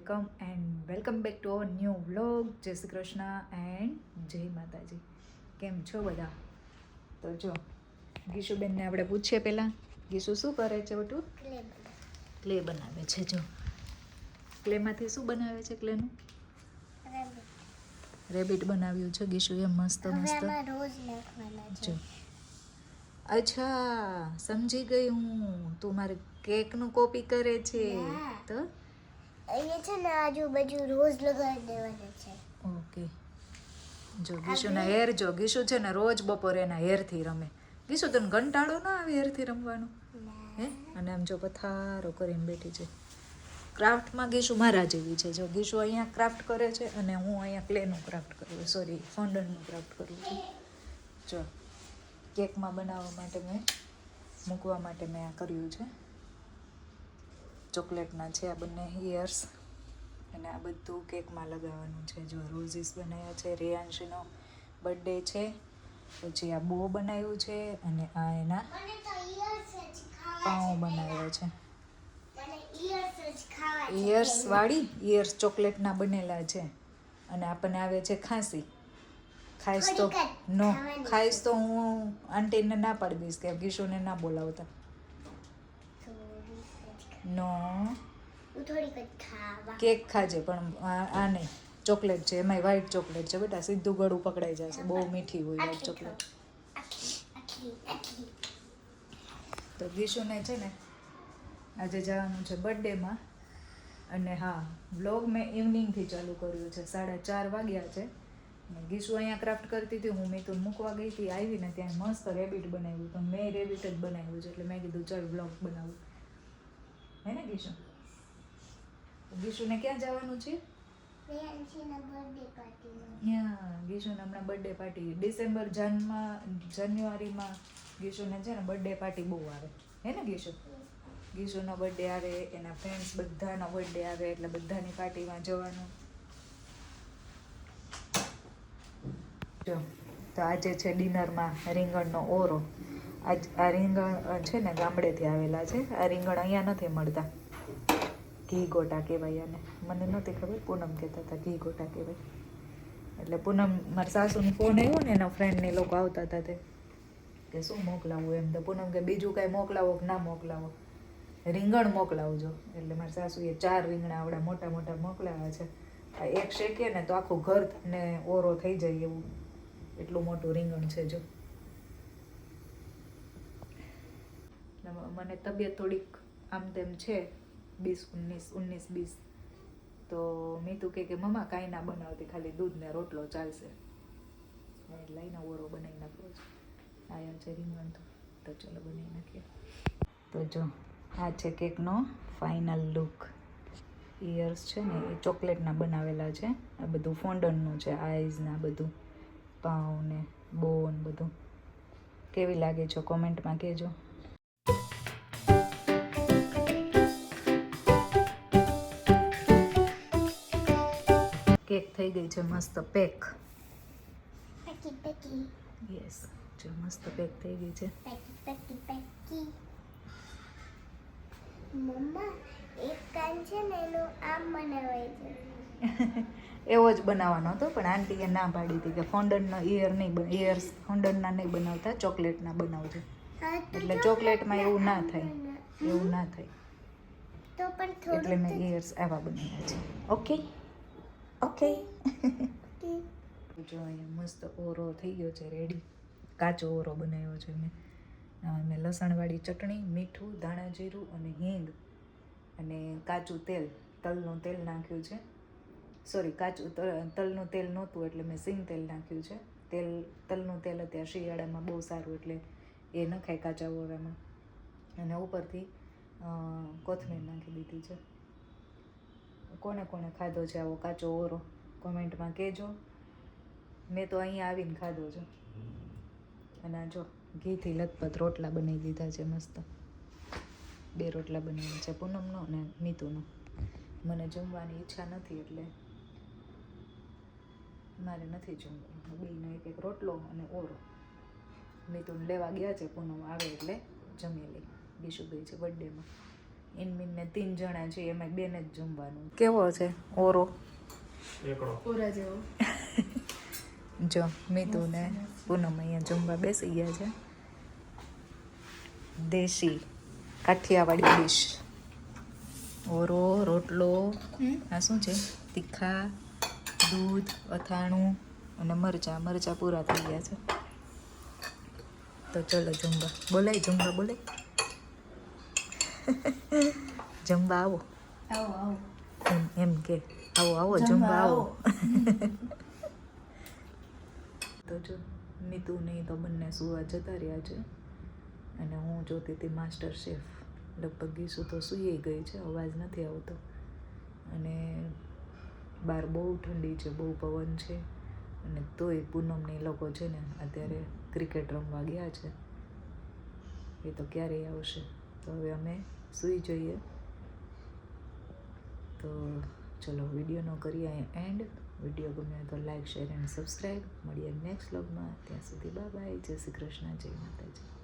Welcome and welcome back to our new vlog જય Shri Krishna and જય માતાજી. કેમ છો બધા? તો જો ગીશુબેનને આપણે પૂછીએ પહેલાં ગીશુ શું કરે છે બટું? ક્લે બનાવે. છે જો. ક્લેમાંથી શું બનાવે છે ક્લેનું? રેબિટ. બનાવ્યું છે ગીશુએ મસ્ત મસ્ત. જો. અચ્છા સમજી ગઈ હું. તું મારે કેકનું કોપી કરે છે. તો? અહીંયા છે ને આજુબાજુ રોજ લગાવી દેવાના છે. ઓકે. જો ગીશુના હેર જો ગીશુ છે ને રોજ બપોરે એના હેરથી રમે. ગીશુ તને કંટાળો ના આવે હેરથી રમવાનું? હે? અને આમ જો પથારો કરીને બેઠી છે. ક્રાફ્ટમાં ગીશુ મારા જેવી છે. જો ગીશુ અહીંયા ક્રાફ્ટ કરે છે અને હું અહીંયા ક્લેનું ક્રાફ્ટ કરું સોરી ફોન્ડનનું ક્રાફ્ટ કરું છું. જો કેકમાં બનાવવા માટે મેં મૂકવા માટે મેં આ કર્યું છે. ચોકલેટના છે આ બંને હિયર્સ. અને આ બધું કેકમાં લગાવવાનું છે. જો રોઝીસ બનાવ્યા છે રેયાંશીનો બર્થડે છે પછી આ બો બનાવ્યું છે અને આ એના પાઉં બનાવ્યો છે. ઇયર્સ વાળી ઇયર્સ ચોકલેટના બનેલા છે. અને આપણને આવે છે ખાંસી. ખાઈશ તો નો ખાઈશ તો હું આંટીને ના પાડી દઈશ કે ગીશુને ના બોલાવતા. નો. કેક ખાજે પણ આ નહીં. ચોકલેટ છે એમાંય વ્હાઈટ ચોકલેટ છે બેટા. સીધું ગળું પકડાઈ જશે. બહુ મીઠી હોય વ્હાઈટ ચોકલેટ. તો ગીશુને છે ને આજે જવાનું છે બર્થડેમાં. અને હા બ્લોગ મેં ઇવનિંગથી ચાલુ કર્યું છે. સાડા ચાર વાગ્યા છે. ગીશું અહીંયા ક્રાફ્ટ કરતી હતી. હું મેં તો મૂકવા ગઈ હતી. આવીને ત્યાં મસ્ત રેબિટ બનાવ્યું. તો મેં રેબિટ જ બનાવ્યું છે. એટલે મેં કીધું ચાલ બ્લોગ બનાવું. હે ને ગીશુ? ગીશુને ક્યાં જવાનું છે? ગીશુને હમણાં બર્થડે પાર્ટી ડિસેમ્બર જાનમાં જાન્યુઆરીમાં ગીશુને છે ને બર્થડે પાર્ટી બહુ આવે. હે ને ગીશુ? ગીશુનો બર્થડે આવે એના ફ્રેન્ડ્સ બધાનો બર્થડે આવે એટલે બધાની પાર્ટીમાં જવાનું. જો તો આજે છે ડિનરમાં રીંગણનો ઓરો. આજ આ રીંગણ છે ને ગામડેથી આવેલા છે. આ રીંગણ અહીંયા નથી મળતા. ઘી ગોટા કહેવાય આને મને નહોતી ખબર, પૂનમ કહેતા હતા ઘી ગોટા કહેવાય. એટલે પૂનમ, મારા સાસુનો ફોન આવ્યો ને, એના ફ્રેન્ડને લોકો આવતા હતા તે. કે શું મોકલાવું એમ તો પૂનમ કે બીજું કાંઈ મોકલાવો કે ના મોકલાવો. રીંગણ મોકલાવજો. એટલે મારા સાસુએ ચાર રીંગણા આવડા મોટા મોટા મોકલાવ્યા છે. આ એક શેકે ને તો આખું ઘર ને ઓરો થઈ જાય એવું. એટલું મોટું રીંગણ છે જો એટલે મ- મને તબિયત થોડીક આમ તેમ છે, બીસ, ઉન્નીસ ઉન્નીસ, બીસ. તો મીતુ કહે કે મમ્મા, કાંઈ ના બનાવતી, ખાલી દૂધ ને રોટલો ચાલશે. લઈને ઓરો બનાવી નાખ્યો છે. આયા છે રીંગણ તો ચલો બનાવી નાખીએ. તો જો, આ છે કેકનો ફાઇનલ લુક. ઇયર્સ છે ને, એ ચોકલેટના બનાવેલા છે. આ બધું ફોન્ડનનું છે, આઈઝના બધું પાઉં ને બોન બધું. કેવી લાગે છે? કોમેન્ટમાં કહેજો. કેક થઈ ગઈ છે મસ્ત પેક. પેકી પેકી યસ જો મસ્ત પેક થઈ ગઈ છે. પેકી પેકી પેકી મમ્મા એક કાન છે ને એનું આમ બનાવાય છે. એવો જ બનાવવાનો હતો પણ આંટીએ ના પાડી હતી કે ફોન્ડનનો ઇયર નહીં ઇયર્સ ફોન્ડનના નહીં બનાવતા ચોકલેટના બનાવજો. એટલે ચોકલેટમાં એવું ના થાય. એવું ના થાય. તો પણ એટલે મેં ઇયર્સ આવા બનાવ્યા છે. Okay okay. જો અહીંયા મસ્ત ઓરો થઈ ગયો છે રેડી કાચો ઓરો બનાવ્યો છે મેં. મેં લસણવાળી ચટણી, મીઠું, ધાણા જીરું અને હિંગ અને કાચું તેલ. તલનું તેલ નાખ્યું છે. સોરી કાચું તલ- તલનું તેલ નહોતું એટલે મેં સિંગ તેલ નાખ્યું છે. તેલ, તલનું તેલ અત્યારે શિયાળામાં બહુ સારું એટલે એ નખાય કાચા ઓરામાં. અને ઉપરથી કોથમીર નાખી દીધી છે. કોને કોને ખાધો છે? આવો કાચો ઓરો કોમેન્ટમાં કહેજો. મેં તો અહીંયા આવીને ખાધો છે. અને આ જો ઘીથી લથપથ રોટલા બનાવી દીધા છે મસ્ત. બે રોટલા બનાવ્યા છે, પૂનમનો અને મીતુનો. મને જમવાની ઈચ્છા નથી એટલે મારે નથી જમવું. બેનો એક એક રોટલો અને ઓરો. મીતુને લેવા ગયા છે પૂનમ આવે એટલે જમી લઈ બીજું ગઈ છે બર્થડેમાં ઇનમીન ને ત્રણ જણા છે એમાં બેને જ જમવાનું. કેવો છે? ઓરો? ઓરા પૂરા જેવો. જો મીતુ ને પૂનમ અહીંયા જમવા બેસી ગયા છે. દેશી કાઠિયાવાડી ડીશ ઓરો રોટલો આ શું છે? તીખા દૂધ અથાણું અને મરચાં. મરચાં પૂરા થઈ ગયા છે. તો ચલો જમવા. બોલાય જમવા બોલાય. જમવા આવો આવો આવો એમ એમ કે આવો આવો જમવા આવો તો જો નીતુ નહીં તો બંને સુવા જતા રહ્યા છે. અને હું જોતી હતી માસ્ટર શેફ લગભગ ગીસું તો સૂઈ ગઈ છે અવાજ નથી આવતો. અને બહાર બહુ ઠંડી છે બહુ પવન છે. અને તોય પૂનમને એ લોકો છે ને અત્યારે ક્રિકેટ રમવા ગયા છે. એ તો ક્યારેય આવશે. તો હવે અમે સૂઈ જઈએ. તો ચલો વિડીયોનો કરીએ એન્ડ. વીડિયો ગમે તો લાઈક, શેર એન્ડ સબસ્ક્રાઈબ. મળીએ નેક્સ્ટ વ્લોગમાં. ત્યાં સુધી બાય બાય. જય શ્રી કૃષ્ણ. જય માતાજી.